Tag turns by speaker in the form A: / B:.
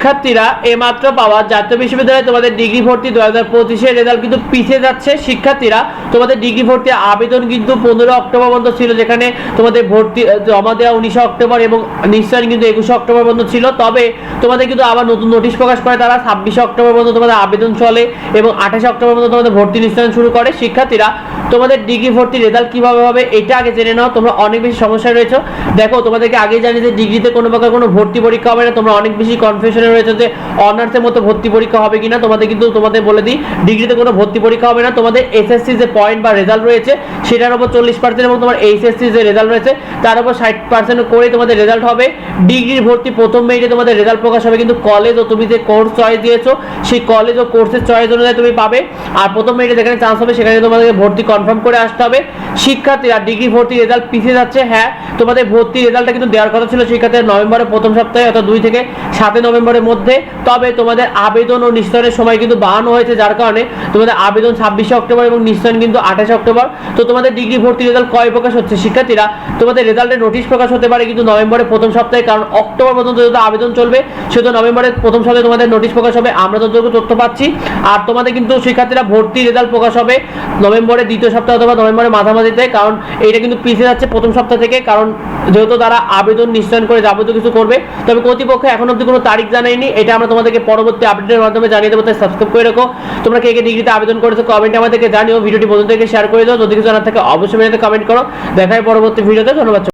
A: শিক্ষার্থীরা এইমাত্র পাওয়া জাতীয় বিশ্ববিদ্যালয়ে তোমাদের ডিগ্রি ভর্তি দু হাজার পঁচিশের রেজাল্ট কিন্তু পিছিয়ে যাচ্ছে। শিক্ষার্থীরা তোমাদের ডিগ্রি ভর্তি আবেদন কিন্তু পনেরো অক্টোবর পর্যন্ত ছিল, যেখানে তোমাদের ভর্তি জমা দেওয়া উনিশে অক্টোবর এবং নিশ্চয়ই কিন্তু একুশে অক্টোবর পর্যন্ত ছিল। তবে তোমাদের কিন্তু আবার নতুন নোটিশ প্রকাশ করে তারা ছাব্বিশে অক্টোবর পর্যন্ত তোমাদের আবেদন চলে এবং আঠাশে অক্টোবর পর্যন্ত তোমাদের ভর্তি নিশ্চয়ন শুরু করে। শিক্ষার্থীরা তোমাদের ডিগ্রি ভর্তি রেজাল্ট কীভাবে হবে এটা আগে জেনে নাও, তোমরা অনেক বেশি সমস্যায় রয়েছো। দেখো, তোমাদেরকে আগে জানি যে ডিগ্রিতে কোনো প্রকার কোনো ভর্তি পরীক্ষা হবে না, তোমরা অনেক বেশি কনফিউশনে রয়েছে যে অনার্সের মতো ভর্তি পরীক্ষা হবে কিনা, তোমাদের কিন্তু তোমাদের বলে দিই ডিগ্রিতে কোনো ভর্তি পরীক্ষা হবে না। তোমাদের এসএসসি যে পয়েন্ট বা রেজাল্ট রয়েছে, সেটার উপর চল্লিশ পার্সেন্ট এবং তোমার এইচএসসি যে রেজাল্ট রয়েছে, তার উপর ষাট পার্সেন্ট করে তোমাদের রেজাল্ট হবে। ডিগ্রির ভর্তি প্রথম মেরিটে তোমাদের রেজাল্ট প্রকাশ হবে, কিন্তু কলেজ ও তুমি যে কোর্স চয়েস দিয়েছ, সেই কলেজ ও কোর্সের চয়েস অনুযায়ী তুমি পাবে। আর প্রথম মেরিটে যেখানে চান্স হবে, সেখানে তোমাদেরকে ভর্তি কনফার্ম করে আসতে হবে। শিক্ষার্থীরা ডিগ্রি ভর্তি রেজাল্ট পিছিয়ে যাচ্ছে হ্যাঁ তোমাদের ভর্তি রেজাল্টটা কিন্তু দেওয়ার কথা ছিল শিক্ষার্থীরা নভেম্বরের প্রথম সপ্তাহে, অর্থাৎ দুই থেকে সাতই নভেম্বরের মধ্যে, তবে তোমাদের আবেদন ও নিশ্চয়নের সময় কিন্তু বাড়ানো হয়েছে, যার কারণে তোমাদের আবেদন ছাব্বিশে অক্টোবর এবং নিশ্চয়ন কিন্তু আঠাশে অক্টোবর। তো তোমাদের ডিগ্রি ভর্তি রেজাল্ট কয় প্রকাশ হচ্ছে? শিক্ষার্থীরা, তোমাদের রেজাল্টের নোটিশ প্রকাশ হতে পারে কিন্তু নভেম্বরের প্রথম সপ্তাহে, কারণ অক্টোবর পর্যন্ত যেহেতু আবেদন চলবে, সেহেতু নভেম্বরের প্রথম সপ্তাহে তোমাদের নোটিশ প্রকাশ হবে। আমরা যতটুকু তথ্য পাচ্ছি। আর তোমাদের কিন্তু শিক্ষার্থীরা ভর্তি রেজাল্ট প্রকাশ হবে নভেম্বরের দ্বিতীয় সপ্তাহ অথবা নভেম্বরের মাঝামাঝিতে, কারণ এইটা কিন্তু পিছিয়ে যাচ্ছে প্রথম সপ্তাহ থেকে, কারণ যেহেতু তারা আবেদন নিশ্চয়ন করে যাবতীয় কিছু করবে। তবে কর্তৃপক্ষ এখন অব্দি কোনো তারিখ জানায়নি এটা আমরা তোমাদেরকে পরবর্তী আপডেটের মাধ্যমে জানিয়ে দেবো, তাই সাবস্ক্রাইব করে রাখো। তোমরা কে কে ডিগ্রিতে আবেদন করেছ কমেন্টে আমাদেরকে জানিও, ভিডিওটি বন্ধুদেরকে শেয়ার করে দাও যদি কিছু জানার থাকে অবশ্যই কমেন্ট করো। দেখায় পরবর্তী ভিডিওতে ধন্যবাদ।